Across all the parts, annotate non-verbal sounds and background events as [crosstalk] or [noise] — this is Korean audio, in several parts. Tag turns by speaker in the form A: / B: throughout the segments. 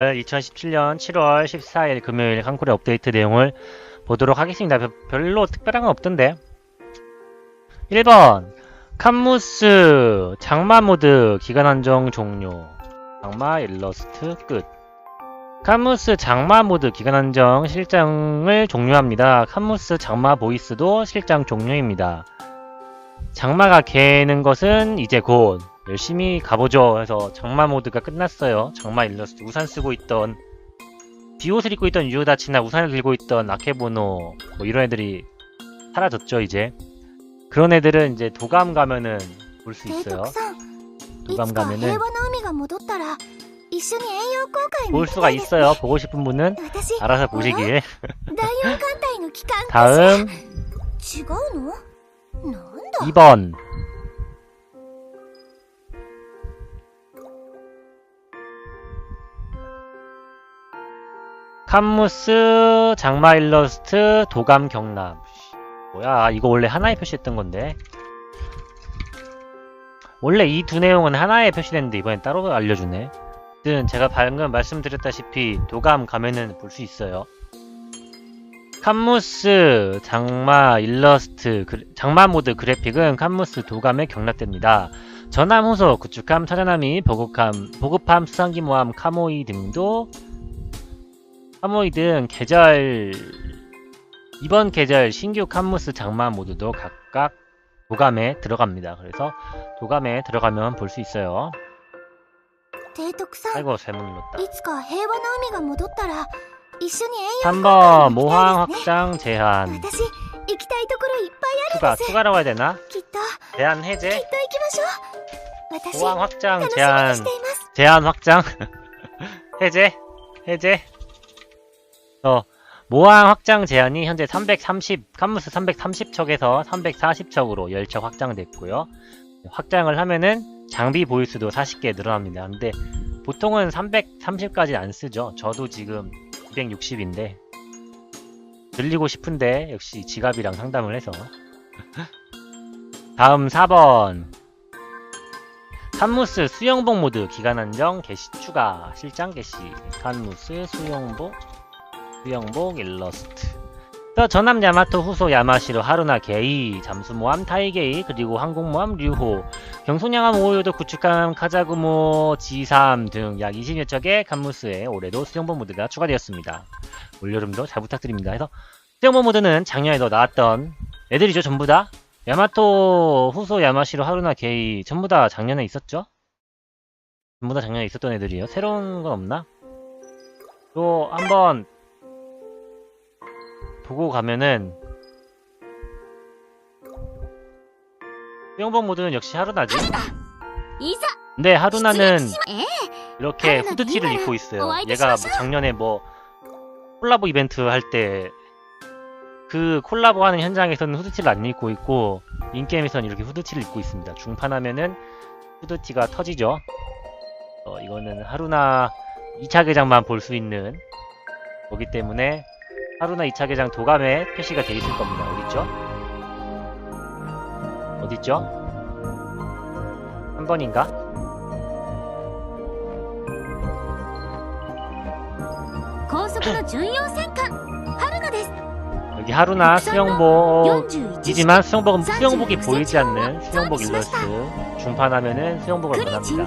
A: 2017년 7월 14일 금요일 칸콜의 업데이트 내용을 보도록 하겠습니다. 별- 별로 특별한 건 없던데. 1번 칸무스 장마 모드 기간 한정 종료 장마 일러스트 끝 칸무스 장마 모드 기간 한정 실장을 종료합니다. 칸무스 장마 보이스도 실장 종료입니다. 장마가 개는 것은 이제 곧 열심히 가보죠. 해서 장마 모드가 끝났어요. 장마 일러스트. 우산 쓰고 있던 비옷을 입고 있던 유다치나 우산을 들고 있던 아케보노 뭐 이런 애들이 사라졌죠 이제. 그런 애들은 이제 도감 가면은 볼 수 있어요. 도감 가면은 볼 수가 있어요. 보고 싶은 분은 알아서 보시길 다음. 2번. 칸무스 장마 일러스트 도감 경남. 뭐야 이거 원래 하나에 표시했던 건데. 원래 이 두 내용은 하나에 표시됐는데 이번엔 따로 알려주네. 든 제가 방금 말씀드렸다시피 도감 가면은 볼 수 있어요. 칸무스 장마 일러스트 그- 장마 모드 그래픽은 칸무스 도감에 경락됩니다. 전함 후속 구축함 천연함이 보급함 보급함 수상기 모함 카모이 등도 하모이든 계절 이번 계절 신규 칸무스 장마 모드도 각각 도감에 들어갑니다. 그래서 도감에 들어가면 볼 수 있어요. 아이고 잘못 눌렀다. 3번 모항 확장 제한. 추가 추가라고 해야 되나? 제한 해제. 모항 확장 제한. 제한 확장. [laughs] 해제? 해제? 어 모항 확장 제한이 현재 330 칸무스 330척에서 340척으로 10척 확장됐고요. 확장을 하면은 장비 보유수도 40개 늘어납니다. 근데 보통은 330까지 안 쓰죠. 저도 지금 260인데 늘리고 싶은데 역시 지갑이랑 상담을 해서. [laughs] 다음 4번. 칸무스 수영복 모드 기간 한정 게시 추가. 실장 게시. 칸무스 수영복 수영복 일러스트 또 전함 야마토 후소 야마시로 하루나 게이 잠수모함 타이게이 그리고 항공모함 류호 경소냥함 오요도 구축함 카자구모 G3 등 약 20여 척의 칸무스에 올해도 수영복 모드가 추가되었습니다 올여름도 잘 부탁드립니다 해서 수영복 모드는 작년에도 나왔던 애들이죠 전부 다 야마토 후소 야마시로 하루나 게이 전부 다 작년에 있었죠? 전부 다 작년에 있었던 애들이에요. 새로운 건 없나? 또 한번 보고 가면은 수영복 모드는 역시 하루나지? 근데 하루나는 이렇게 후드티를 입고 있어요. 얘가 뭐 작년에 뭐 콜라보 이벤트 할 때 그 콜라보 하는 현장에서는 후드티를 안 입고 있고 인게임에서는 이렇게 후드티를 입고 있습니다. 중판하면은 후드티가 터지죠. 어, 이거는 하루나 2차 계장만 볼 수 있는 거기 때문에 하루나 2차계장 도감에 표시가 돼 있을 겁니다. 어딨죠? 어딨죠? 3번인가? 여기 하루나 수영복이지만 수영복은 수영복이 보이지 않는 수영복 일러스트 중판하면은 수영복을 원합니다.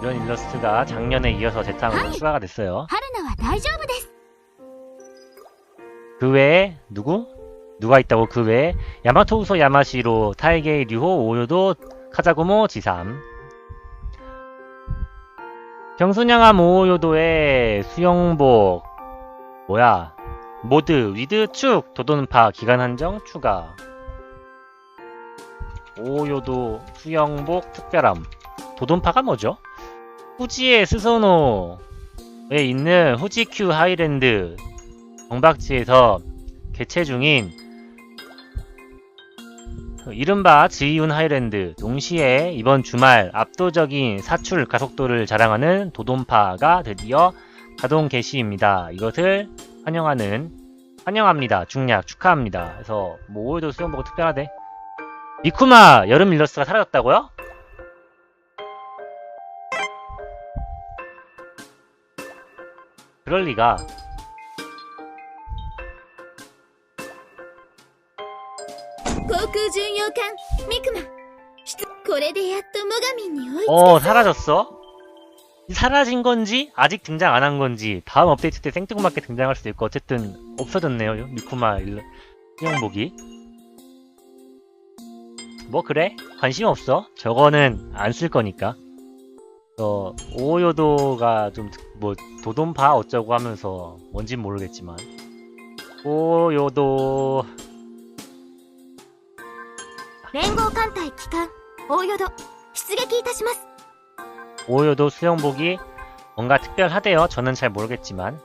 A: 이런 일러스트가 작년에 이어서 대탕으로 추가가 됐어요.
B: 하루나
A: 그 외에 누구? 누가 있다고 그 외에? 야마토 우소 야마시로 타이게이 류호 오요도 카자구모 지삼. 경순양함 오요도의 수영복. 뭐야? 모드 위드 축 도돈파 기간 한정 추가. 오요도 수영복 특별함. 도돈파가 뭐죠? 후지의 스소노에 있는 후지큐 하이랜드 정박지에서 개최 중인 그 이른바 지이운 하이랜드 동시에 이번 주말 압도적인 사출 가속도를 자랑하는 도돈파가 드디어 가동 개시입니다. 이것을 환영하는 환영합니다. 중략 축하합니다. 그래서 뭐 오일도 수영복은 특별하대. 미쿠마 여름 일러스트가 사라졌다고요? 그럴 리가. 어 사라졌어? 사라진 건지 아직 등장 안 한 건지 다음 업데이트 때 생뚱맞게 등장할 수도 있고 어쨌든 없어졌네요 미쿠마 일형복이. 뭐 그래? 관심 없어? 저거는 안 쓸 거니까. 어 오요도가 좀 뭐 도돈파 어쩌고 하면서 뭔진 모르겠지만. 오요도.
B: 랭고 칸타의 기간. 艦大淀出撃いたします
A: 오요도 수영복이 뭔가 특별하대요. 저는 잘 모르겠지만.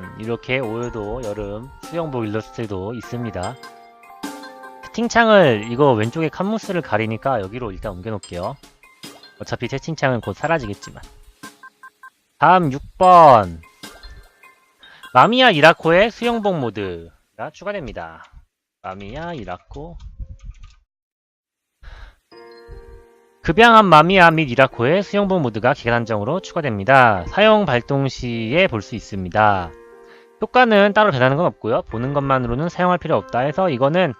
A: 음, 이렇게 오요도 여름 수영복 일러스트도 있습니다. 채팅창을 이거 왼쪽에 칸무스를 가리니까 여기로 일단 옮겨놓을게요. 어차피 채팅창은 곧 사라지겠지만. 다음 6번. 마미야 이라코의 수영복 모드가 추가됩니다. 마미야 이라코 급양한 마미아 및 이라코의 수영복 모드가 기간 한정으로 추가됩니다. 사용 발동 시에 볼 수 있습니다. 효과는 따로 변하는 건 없고요. 보는 것만으로는 사용할 필요 없다 해서 이거는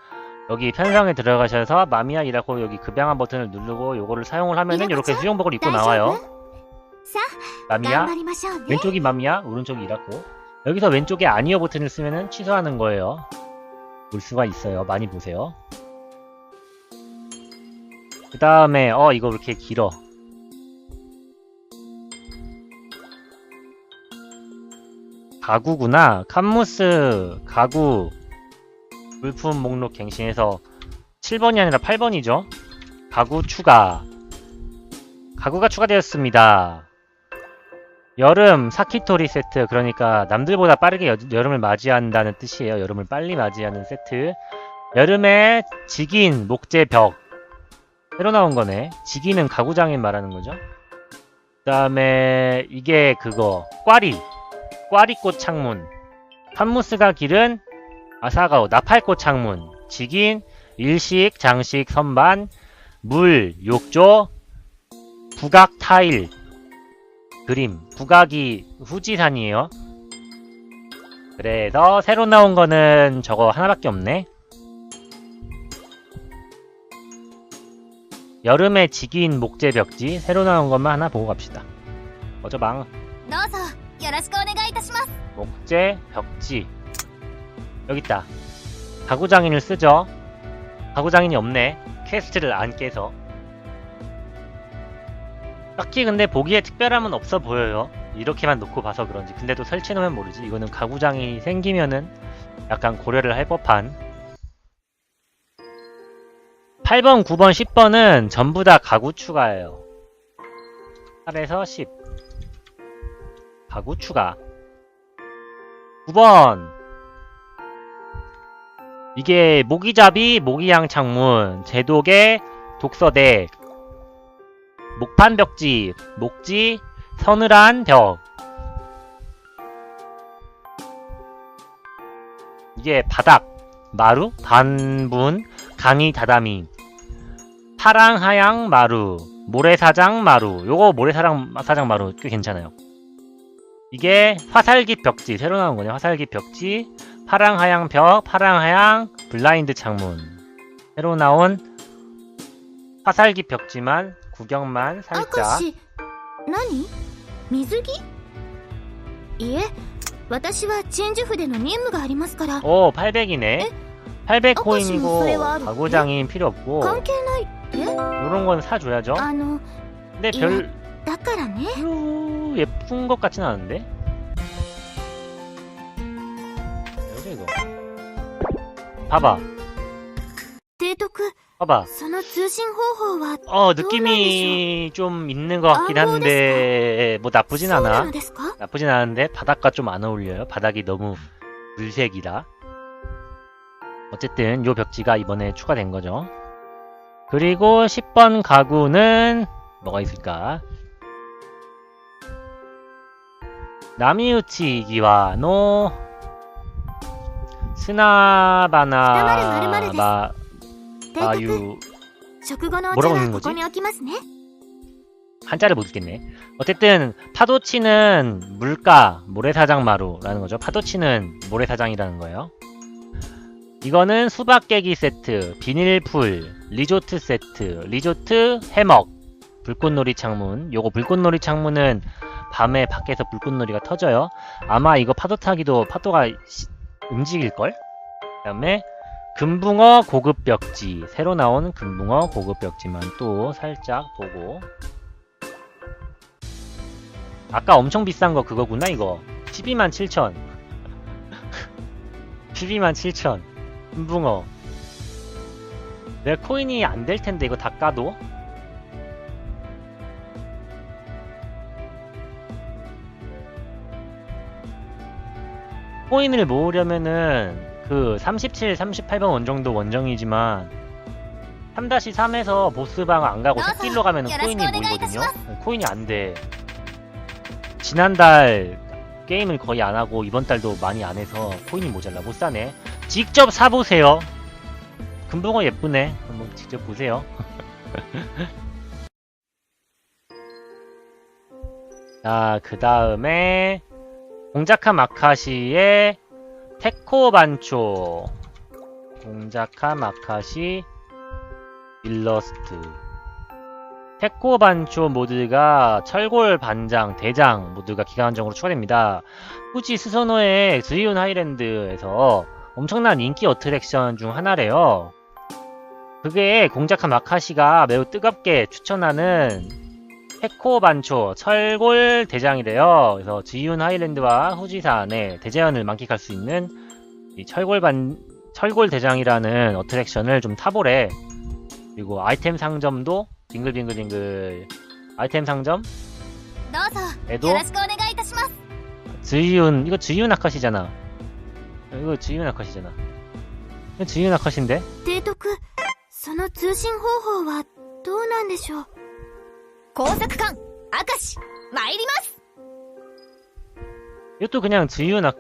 A: 여기 편성에 들어가셔서 마미아 이라코 여기 급양한 버튼을 누르고 요거를 사용을 하면은 이렇게 수영복을 입고 나와요.
B: 마미아
A: 왼쪽이 마미아 오른쪽이 이라코 여기서 왼쪽에 아니어 버튼을 쓰면은 취소하는 거예요. 볼 수가 있어요. 많이 보세요. 그 다음에 어 이거 왜 이렇게 길어? 가구구나. 칸무스 가구 물품 목록 갱신해서 7번이 아니라 8번이죠? 가구 추가. 가구가 추가되었습니다. 여름 사키토리 세트. 그러니까 남들보다 빠르게 여, 여름을 맞이한다는 뜻이에요. 여름을 빨리 맞이하는 세트. 여름에 직인 목재 벽 새로 나온 거네. 지기는 가구장인 말하는 거죠. 그 다음에 이게 그거 꽈리 꽈리꽃 창문 판무스가 기른 아사가오 나팔꽃 창문 직인 일식 장식 선반 물 욕조 부각 타일 그림 부각이 후지산이에요. 그래서 새로 나온 거는 저거 하나밖에 없네. 여름에 지기인 목재 벽지 새로 나온 것만 하나 보고 갑시다. 어저 망. 목재 벽지 여기 있다. 가구장인을 쓰죠. 가구장인이 없네. 퀘스트를 안 깨서. 딱히 근데 보기에 특별함은 없어 보여요. 이렇게만 놓고 봐서 그런지. 근데도 설치놓으면 모르지. 이거는 가구장이 생기면은 약간 고려를 할 법한 8번, 9번, 10번은 전부 다 가구 추가예요. 8에서 10. 가구 추가. 9번. 이게 모기잡이, 모기양 창문, 제독의 독서대, 목판 벽지, 목지, 서늘한 벽. 이게 바닥, 마루, 반분, 강의 다다미, 파랑 하양 마루, 모래사장 마루. 요거 모래사장 사장 마루 꽤 괜찮아요. 이게 화살기 벽지 새로 나온 거네. 화살기 벽지, 파랑 하양 벽, 파랑 하양 블라인드 창문. 새로 나온 화살기 벽지만 구경만
B: 明
A: 살짝.
B: 石何水着いえ私はチェンジフでの任務がありますから
A: 오 800이네. 800
B: 아까씨는
A: 코인이고
B: 소리와
A: 가구장인 필요 없고
B: 関係ないって
A: 요런 건 사줘야죠.
B: あの
A: 근데
B: 이-
A: 별
B: だからね
A: 별로 예쁜 것 같진 않은데? 뭐지 이거? 봐봐,
B: 提督
A: 봐봐.
B: その通信方法は
A: 어 느낌이 좀 있는 것 같긴
B: 아, 뭐
A: 한데 뭐 나쁘진
B: そうな
A: 않아.
B: のですか
A: 나쁘진 않은데 바닥과 좀 안 어울려요. 바닥이 너무 물색이라. 어쨌든 요 벽지가 이번에 추가된 거죠. 그리고 10번 가구는 뭐가 있을까? 나미우치 이기와노 스나바나 마 마유 뭐라고 읽는 거지? 한자를 못 읽겠네. 어쨌든 파도치는 물가 모래사장 마루라는 거죠. 파도치는 모래사장이라는 거예요. 이거는 수박 깨기 세트, 비닐풀, 리조트 세트, 리조트 해먹, 불꽃놀이 창문. 요거 불꽃놀이 창문은 밤에 밖에서 불꽃놀이가 터져요. 아마 이거 파도 타기도 파도가 시- 움직일걸? 그 다음에 금붕어 고급 벽지. 새로 나온 금붕어 고급 벽지만 또 살짝 보고. 아까 엄청 비싼 거 그거구나, 이거. 12만 7천. 12만 7천. 금붕어. 내 코인이 안 될 텐데, 이거 다 까도? 코인을 모으려면은 그 37, 38번 원정도 원정이지만 3-3에서 보스방 안 가고 새길로 가면은 코인이 모이거든요.
B: 오네가이타시마스.
A: 코인이 안 돼. 지난달 게임을 거의 안 하고 이번 달도 많이 안 해서 코인이 모자라 못 사네. 직접 사보세요. 금붕어 예쁘네. 한번 직접 보세요. [laughs] 자, 그 다음에 공자카 마카시의 테코 반초 공자카 마카시 일러스트 테코 반초 모드가 철골 반장 대장 모드가 기간적으로 추가됩니다. 후지 스소노의ズイ운 하이랜드에서 엄청난 인기 어트랙션 중 하나래요. 그게 공작한 마카시가 매우 뜨겁게 추천하는 페코 반초 철골 대장이래요. 그래서 지윤 하일랜드와 후지산의 대자연을 만끽할 수 있는 철골 반 철골 대장이라는 어트랙션을 좀 타보래. 그리고 아이템 상점도 빙글빙글빙글 아이템 상점 에도 지윤 이거 지윤 아카시잖아. 이거 지윤 아카시잖아. 이거 지윤 아카시인데?
B: 提督その通信方法はどうなんでしょう工作官明石参ります
A: 이것도 그냥 지윤 아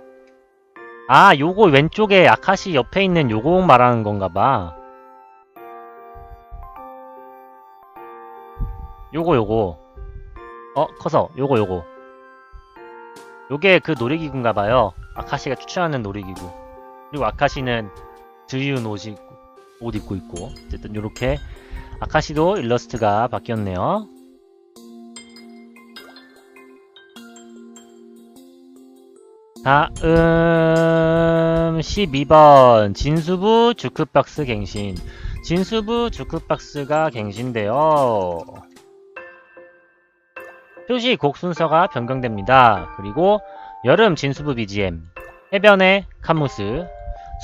A: 아, 요거 왼쪽에 아카시 옆에 있는 요거 말하는 건가 봐. 요거 요거. 어, 커서 요거 요거. 요게 그 놀이기구인가 봐요. 아카시가 추천하는 놀이기구. 그리고 아카시는 지윤 옷 입고, 옷 입고 있고. 어쨌든 요렇게 아카시도 일러스트가 바뀌었네요. 다음 12번 진수부 주크박스 갱신 진수부 주크박스가 갱신되어 표시 곡 순서가 변경됩니다. 그리고 여름 진수부 BGM 해변의 칸무스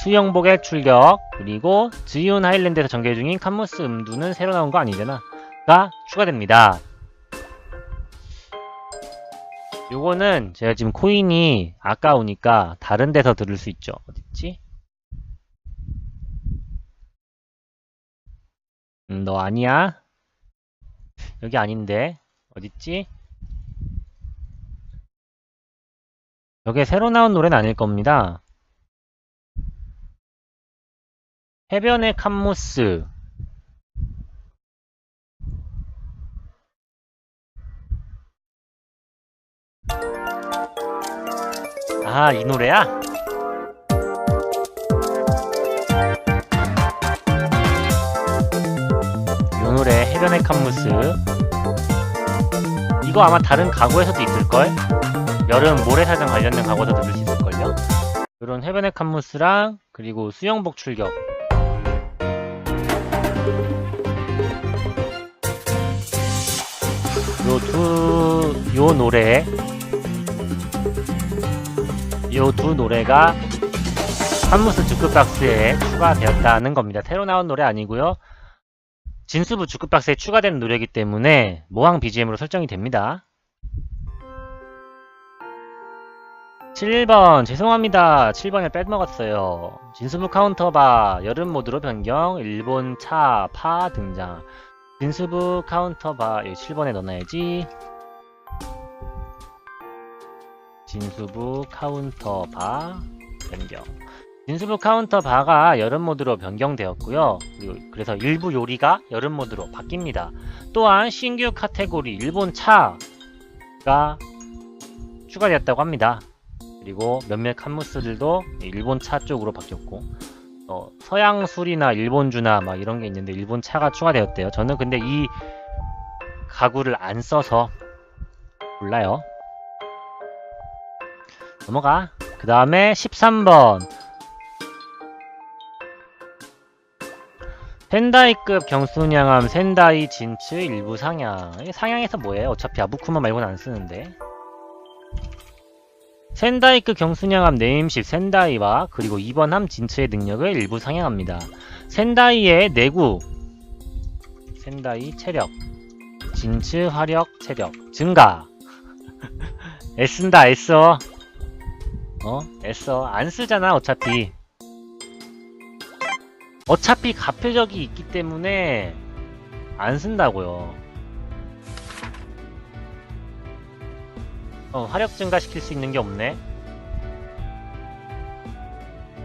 A: 수영복의 출격 그리고 지윤 하일랜드에서 전개 중인 칸무스 음두는 새로 나온 거 아니잖아 가 추가됩니다. 요거는 제가 지금 코인이 아까우니까 다른 데서 들을 수 있죠. 어딨지? 음, 너 아니야? 여기 아닌데. 어딨지? 여기에 새로 나온 노래는 아닐 겁니다. 해변의 칸모스. 아, 이 노래야? 이 노래 해변의 칸무스 이거 아마 다른 가구에서도 있을걸? 여름 모래사장 관련된 가구에서 들을 수 있을걸요? 이런 해변의 칸무스랑 그리고 수영복 출격 요 두, 요 노래 요 두 노래가 한무스 주크박스에 추가되었다는 겁니다. 새로 나온 노래 아니고요. 진수부 주크박스에 추가된 노래이기 때문에 모항 BGM으로 설정이 됩니다. 7번 죄송합니다. 7번을 빼먹었어요. 진수부 카운터바 여름 모드로 변경 일본 차 파 등장 진수부 카운터바 여기 7번에 넣어놔야지 진수부 카운터바 변경 진수부 카운터 바가 여름 모드로 변경되었고요. 그래서 일부 요리가 여름 모드로 바뀝니다. 또한 신규 카테고리 일본 차가 추가되었다고 합니다. 그리고 몇몇 칸무스들도 일본 차 쪽으로 바뀌었고 어, 서양 술이나 일본주나 막 이런 게 있는데 일본 차가 추가되었대요. 저는 근데 이 가구를 안 써서 몰라요. 넘어가. 그 다음에 13번. 센다이급 경순양함 센다이 진츠 일부 상향. 상향에서 뭐예요? 어차피 아부쿠마 말고는 안 쓰는데. 센다이급 경순양함 네임십 센다이와 그리고 2번 함 진츠의 능력을 일부 상향합니다. 센다이의 내구, 센다이 체력, 진츠 화력 체력 증가. [laughs] 애쓴다 애써. 어? 애써. 안 쓰잖아 어차피. 어차피 가표적이 있기 때문에 안 쓴다고요. 어, 화력 증가시킬 수 있는 게 없네.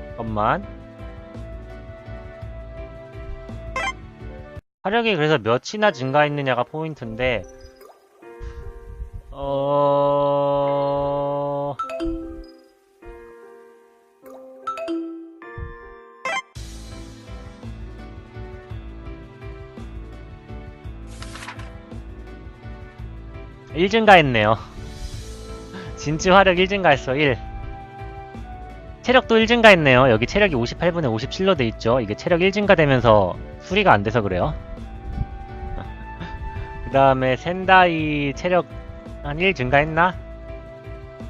A: 잠깐만. 화력이 그래서 몇이나 증가했느냐가 포인트인데, 어... 일 증가했네요. 진짜 화력 1 증가했어 1 체력도 1 증가했네요. 여기 체력이 58분에 57로 돼있죠. 이게 체력 1 증가되면서 수리가 안 돼서 그래요. [laughs] 그 다음에 센다이 체력 한 1 증가했나?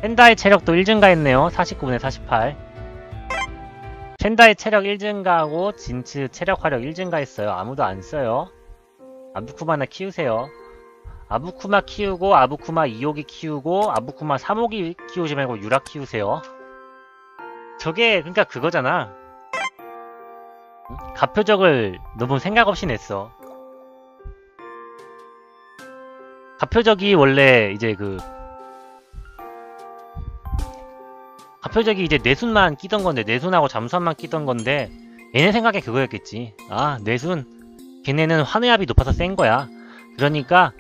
A: 센다이 체력도 1 증가했네요. 49분에 48 센다이 체력 1 증가하고 진츠 체력 화력 1 증가했어요. 아무도 안 써요. 아부쿠마나 키우세요 아부쿠마 키우고 아부쿠마 2호기 키우고 아부쿠마 3호기 키우지 말고 유라 키우세요. 저게 그러니까 그거잖아. 응? 가표적을 너무 생각 없이 냈어. 가표적이 원래 이제 그 가표적이 이제 내순만 끼던 건데 내순하고 잠수함만 끼던 건데 얘네 생각에 그거였겠지. 아 내순 걔네는 환해압이 높아서 센 거야. 그러니까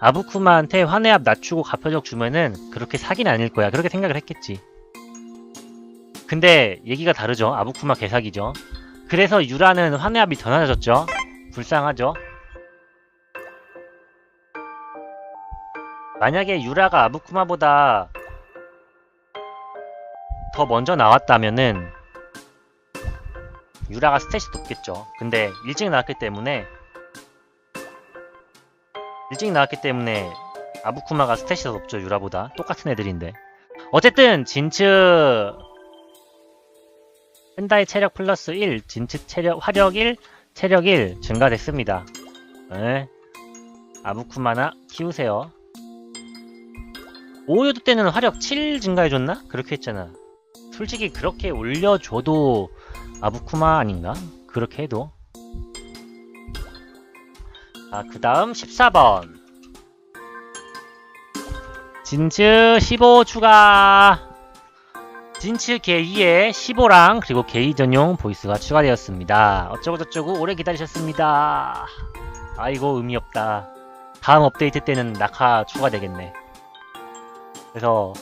A: 아부쿠마한테 환해압 낮추고 가표적 주면은 그렇게 사기는 아닐 거야. 그렇게 생각을 했겠지. 근데 얘기가 다르죠. 아부쿠마 개사기죠. 그래서 유라는 환해압이 더 낮아졌죠. 불쌍하죠. 만약에 유라가 아부쿠마보다 더 먼저 나왔다면은 유라가 스탯이 높겠죠. 근데 일찍 나왔기 때문에 일찍 나왔기 때문에 아부쿠마가 스탯이 더 높죠 유라보다 똑같은 애들인데 어쨌든 진츠 펜다의 체력 플러스 1 진츠 체력 화력 1 체력 1 증가됐습니다 네. 아부쿠마나 키우세요 오요도 때는 화력 7 증가해줬나? 그렇게 했잖아 솔직히 그렇게 올려줘도 아부쿠마 아닌가? 그렇게 해도 아, 자, 그 다음 14번. 진츠 15 추가. 진츠 개2에 15랑 그리고 개2 전용 보이스가 추가되었습니다. 어쩌고저쩌고 오래 기다리셨습니다. 아이고 의미 없다. 다음 업데이트 때는 낙하 추가되겠네. 그래서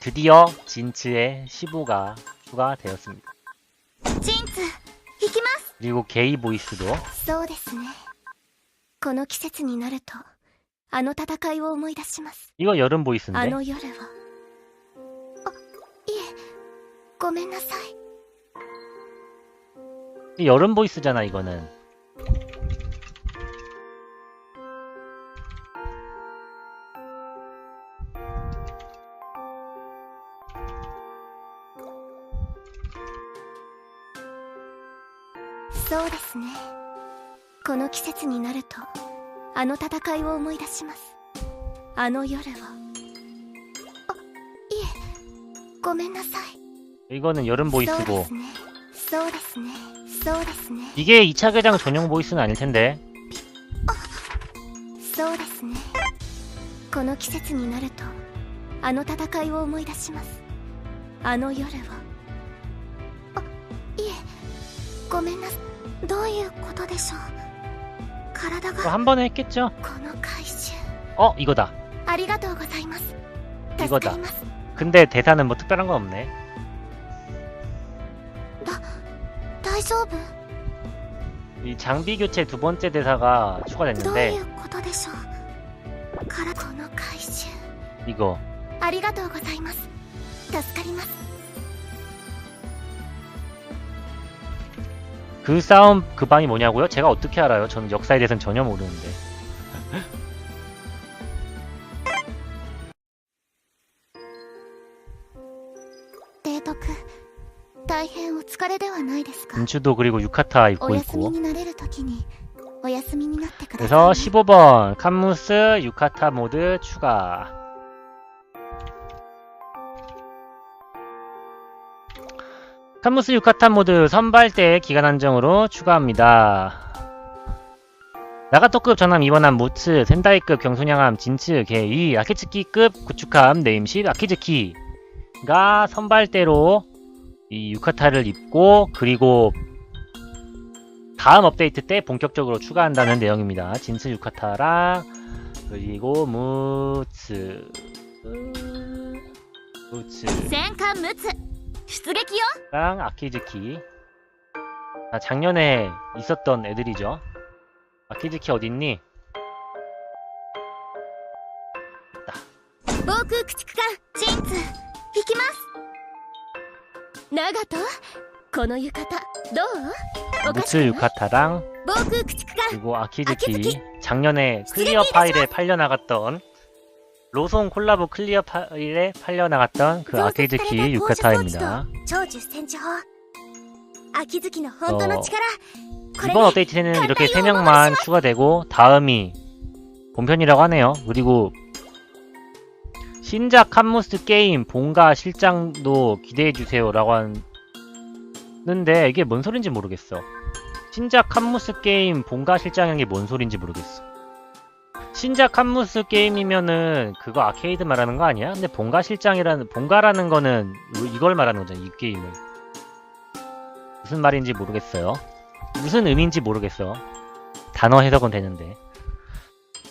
A: 드디어 진츠의 15가 추가되었습니다.
B: 진츠! 行きます
A: 그리고 게이 보이스도
B: そうですねこの季節になるとあの戦いを思い出します
A: 이거 여름
B: あ
A: 보이스인데
B: の夜はあいえごめんなさい
A: 이 여름 보이스잖아 이거는
B: そうですねこの季節になるとあの戦いを思い出しますあの夜はあいえごめんなさい
A: 이거는 여름
B: そうで
A: 보이스고
B: すねそうですねそうですね
A: 이게 2차 개장 전용 보이스는 아닐 텐데
B: そうですねこの季節になるとあの戦いを思い出しますあの夜は ごめんなさい どういうことでしょう体
A: 또
B: が
A: 한 번에 했겠죠?
B: この回収
A: 어 이거다
B: ありがとうございます助
A: 이거다
B: かります
A: 근데 대사는 뭐 특별한 건 없네
B: 大丈夫
A: 이 장비 교체 두 번째 대사가
B: どう
A: 추가됐는데
B: いうことでしょうからこの回収
A: 이거
B: ありがとうございます助かります
A: 그 싸움 그 방이 뭐냐고요? 제가 어떻게 알아요? 저는 역사에 대해서는 전혀 모르는데 은추도 그리고 유카타 입고 있고 그래서 15번 칸무스 유카타 모드 추가 탐무스 유카탄 모드 선발대 기간 안정으로 추가합니다. 나가토급 전함 2번함 무츠, 센다이급 경소냥함 진츠, 개이, 아키츠키급 구축함 네임십 아키즈키가 선발대로 이 유카타를 입고 그리고 다음 업데이트 때 본격적으로 추가한다는 내용입니다. 진츠 유카타랑 그리고 무츠 무츠
B: 센카 무츠 出撃よ
A: 아키즈키 아, 작년에 있었던 애들이죠. 아키즈키 어딨니?
B: 防空駆逐艦シンツ引きます長門この浴衣どうおかし
A: 무츠
B: くない
A: 유카타랑
B: 防空駆逐艦
A: 그리고 아키즈키
B: 아키즈키.
A: 작년에 클리어 파일에 팔려나갔던 로송 콜라보 클리어 파일에 팔려나갔던 그
B: 아케이드 키
A: 유카타입니다.
B: 어,
A: 이번 업데이트에는 이렇게 3명만 추가되고 다음이 본편이라고 하네요. 그리고 신작 한무스 게임 본가 실장도 기대해주세요 라고 하는데 이게 뭔 소린지 모르겠어. 신작 한무스 게임 본가 실장이란 게 뭔 소린지 모르겠어. 신작 칸무스 게임이면은 그거 아케이드 말하는 거 아니야? 근데 본가 실장이라는 본가라는 거는 이걸 말하는 거잖아 이 게임을. 무슨 말인지 모르겠어요. 무슨 의미인지 모르겠어. 단어 해석은 되는데.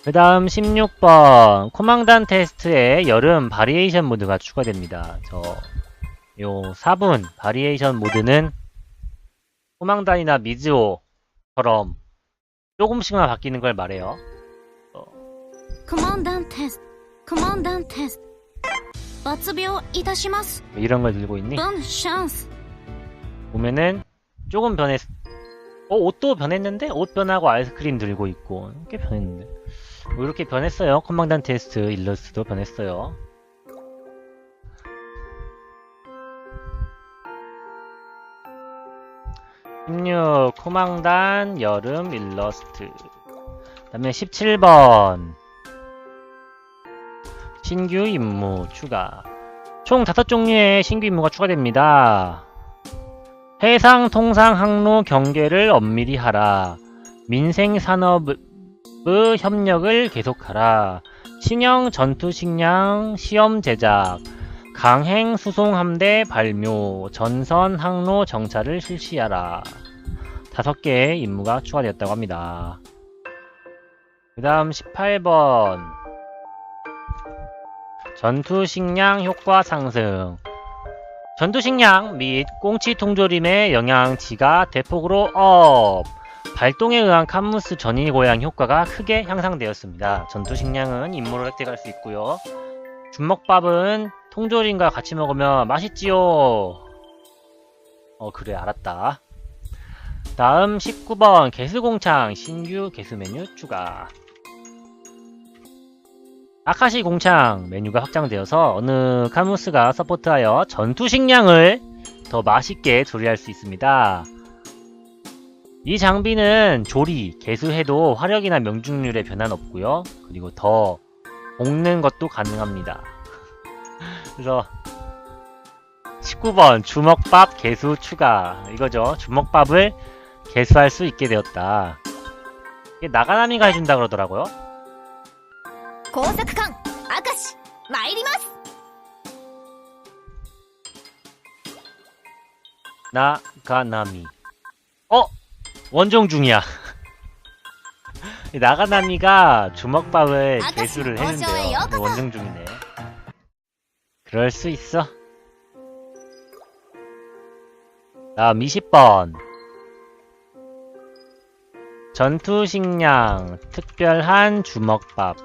A: 그 다음 16번 코망단 테스트에 여름 바리에이션 모드가 추가됩니다. 저 요 4분 바리에이션 모드는 코망단이나 미즈오처럼 조금씩만 바뀌는 걸 말해요.
B: Commandant test. Commandant
A: 이런 걸 들고 있니?
B: 본 샹스.
A: 보면은 조금 변했. 어 옷도 변했는데 옷 변하고 아이스크림 들고 있고 꽤 변했는데 뭐 이렇게 변했어요. 컴망단 테스트 일러스트도 변했어요. 16 코망단 여름 일러스트 그 다음에 17번 신규 임무 추가 총 다섯 종류의 신규 임무가 추가됩니다 해상 통상 항로 경계를 엄밀히 하라. 민생 산업 협력을 계속하라. 신형 전투 식량 시험 제작. 강행 수송 함대 발묘. 전선 항로 정찰을 실시하라. 다섯 개의 임무가 추가되었다고 합니다. 그 다음 18번. 전투 식량 효과 상승. 전투 식량 및 꽁치 통조림의 영양치가 대폭으로 업! 발동에 의한 칸무스 전이 고양 효과가 크게 향상되었습니다. 전투 식량은 임무로 획득할 수 있고요. 준먹밥은 통조림과 같이 먹으면 맛있지요. 어 그래 알았다. 다음 19번 개수공창 신규 개수 메뉴 추가. 아카시 공창 메뉴가 확장되어서 어느 카무스가 서포트하여 전투 식량을 더 맛있게 조리할 수 있습니다. 이 장비는 조리, 개수해도 화력이나 명중률에 변화는 없고요. 그리고 더 볶는 것도 가능합니다. [laughs] 그래서 19번 주먹밥 개수 추가 이거죠. 주먹밥을 개수할 수 있게 되었다. 이게 나가나미가 해준다 그러더라고요.
B: 工作艦明石参ります
A: 나가나미 어? 원정 중이야. [laughs] 이 나가나미가 주먹밥을
B: 아가씨,
A: 개수를
B: 어서와요.
A: 했는데요. 근데 원정 중이네. 그럴 수 있어. 다음 20번. 전투식량, 특별한 주먹밥,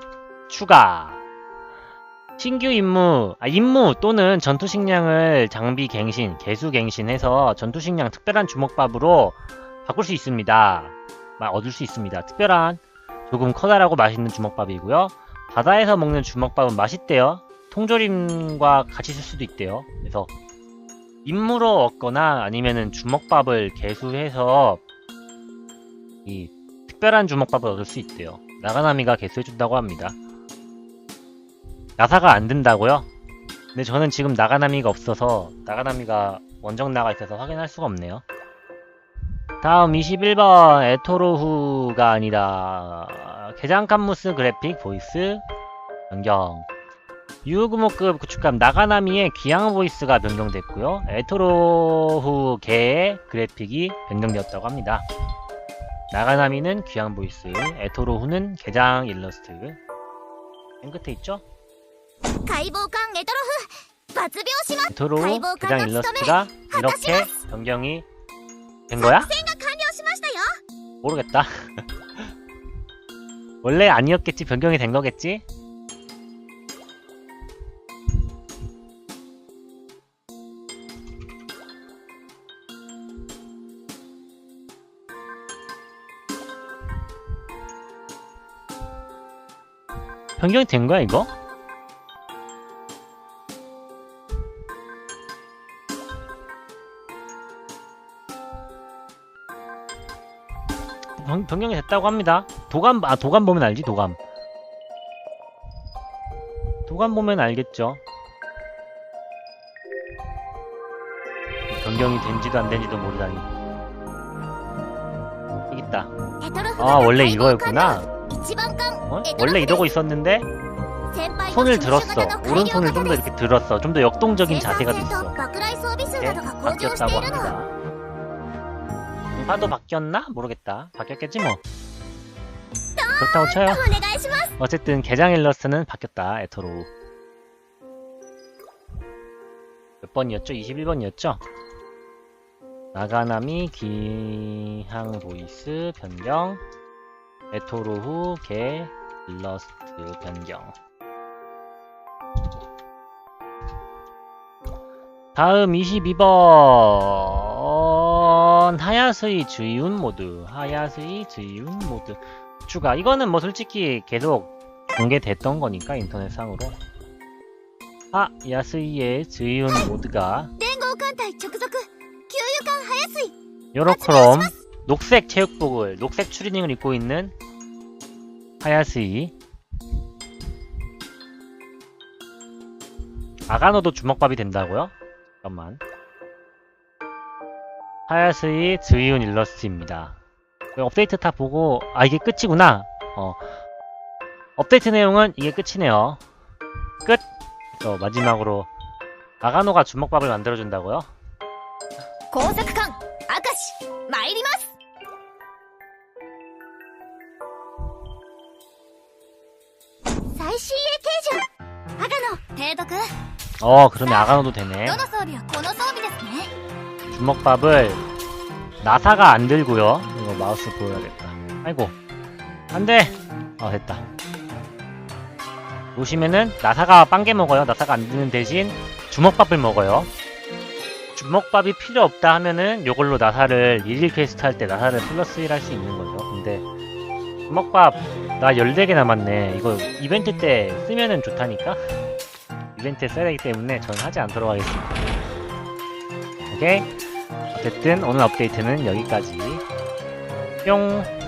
A: 추가. 신규 임무, 아, 임무 또는 전투식량을 장비 갱신, 개수 갱신해서 전투식량 특별한 주먹밥으로 바꿀 수 있습니다. 마- 얻을 수 있습니다. 특별한 조금 커다랗고 맛있는 주먹밥이고요. 바다에서 먹는 주먹밥은 맛있대요. 통조림과 같이 쓸 수도 있대요. 그래서 임무로 얻거나 아니면은 주먹밥을 개수해서 이 특별한 주먹밥을 얻을 수 있대요. 나가나미가 개수해준다고 합니다. 나사가 안 든다고요? 근데 저는 지금 나가나미가 없어서 나가나미가 원정 나가 있어서 확인할 수가 없네요. 다음 21번 에토로후가 아니라 개장 칸무스 그래픽 보이스 변경 유구모급 구축감 나가나미의 귀향 보이스가 변경됐고요 에토로후 개의 그래픽이 변경되었다고 합니다 나가나미는 귀향 보이스 에토로후는 개장 일러스트 맨 끝에 있죠?
B: 解剖官エトロフ抜病します
A: 에토로후
B: 가이버
A: 개장
B: 칸
A: 일러스트가 이렇게 변경이 된 거야?
B: 戦が完了しましたよ
A: 모르겠다. [laughs] 원래 아니었겠지, 변경이 된 거겠지? 변경이 된 거야, 이거? 변경이 됐다고 합니다. 도감, 아, 도감 보면 알지, 도감. 도감 보면 알겠죠. 변경이 된지도 안 된지도 모르다니. 여기 있다. 아, 원래 이거였구나. 어? 원래 이러고 있었는데 손을 들었어. 오른손을 좀 더 이렇게 들었어. 좀 더 역동적인 자세가 됐어. 네, 바뀌었다고 합니다. 아까도 바뀌었나? 모르겠다. 바뀌었겠지 뭐. 그렇다고 쳐요. 어쨌든 개장 일러스트는 바뀌었다. 에터로. 몇 번이었죠? 21번이었죠? 나가나미, 기항 보이스, 변경 에토로후, 개, 일러스트, 변경 다음 22번 이번 하야스의 주이운 모드 하야스의 주이운 모드 추가 이거는 뭐 솔직히 계속 공개됐던 거니까 인터넷상으로. 아! 야스이의 주이운 모드가 요렇게럼 녹색 체육복을 녹색 추리닝을 입고 있는 하야스이. 아가노도 주먹밥이 된다고요? 잠깐만. 하야스의 즈이온 일러스트입니다. 업데이트 다 보고 아 이게 끝이구나. 어 업데이트 내용은 이게 끝이네요. 끝. 그 마지막으로 아가노가 주먹밥을 만들어준다고요?
B: 고사칸 아카시 마이리마스. 최신의 아가노 대독.
A: 어 그러면 아가노도 되네. 주먹밥을 나사가 안 들고요. 이거 마우스 보여야겠다. 아이고 안 돼. 어 됐다. 보시면은 나사가 빵개 먹어요. 나사가 안 드는 대신 주먹밥을 먹어요. 주먹밥이 필요 없다 하면은 요걸로 나사를 1일 퀘스트 할 때 나사를 플러스 1 할 수 있는 거죠. 근데 주먹밥 나 14개 남았네. 이거 이벤트 때 쓰면은 좋다니까? 이벤트에 써야 되기 때문에 저는 하지 않도록 하겠습니다. 오케이? 어쨌든 오늘 업데이트는 여기까지. 뿅